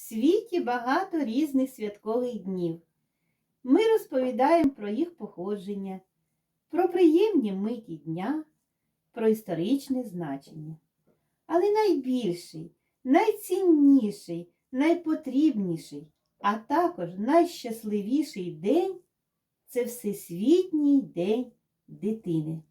світі багато різних святкових днів. Ми розповідаємо про їх походження, про приємні миті дня, про історичне значення. Але найбільший, найцінніший, найпотрібніший, а також найщасливіший день це Всесвітній день дитини.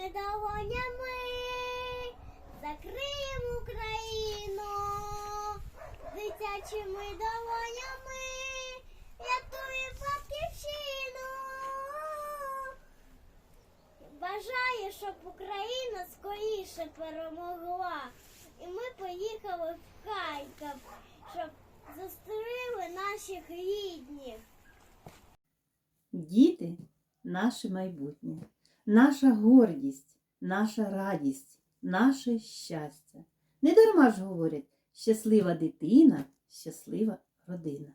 Дитячими долонями закриємо Україну, дитячими долонями рятуємо батьківщину. Бажаю, щоб Україна скоріше перемогла. І ми поїхали в Харків, щоб зустріли наших рідних. Діти наше майбутнє, наша гордість, наша радість, наше щастя. Не дарма ж говорять, щаслива дитина, щаслива родина.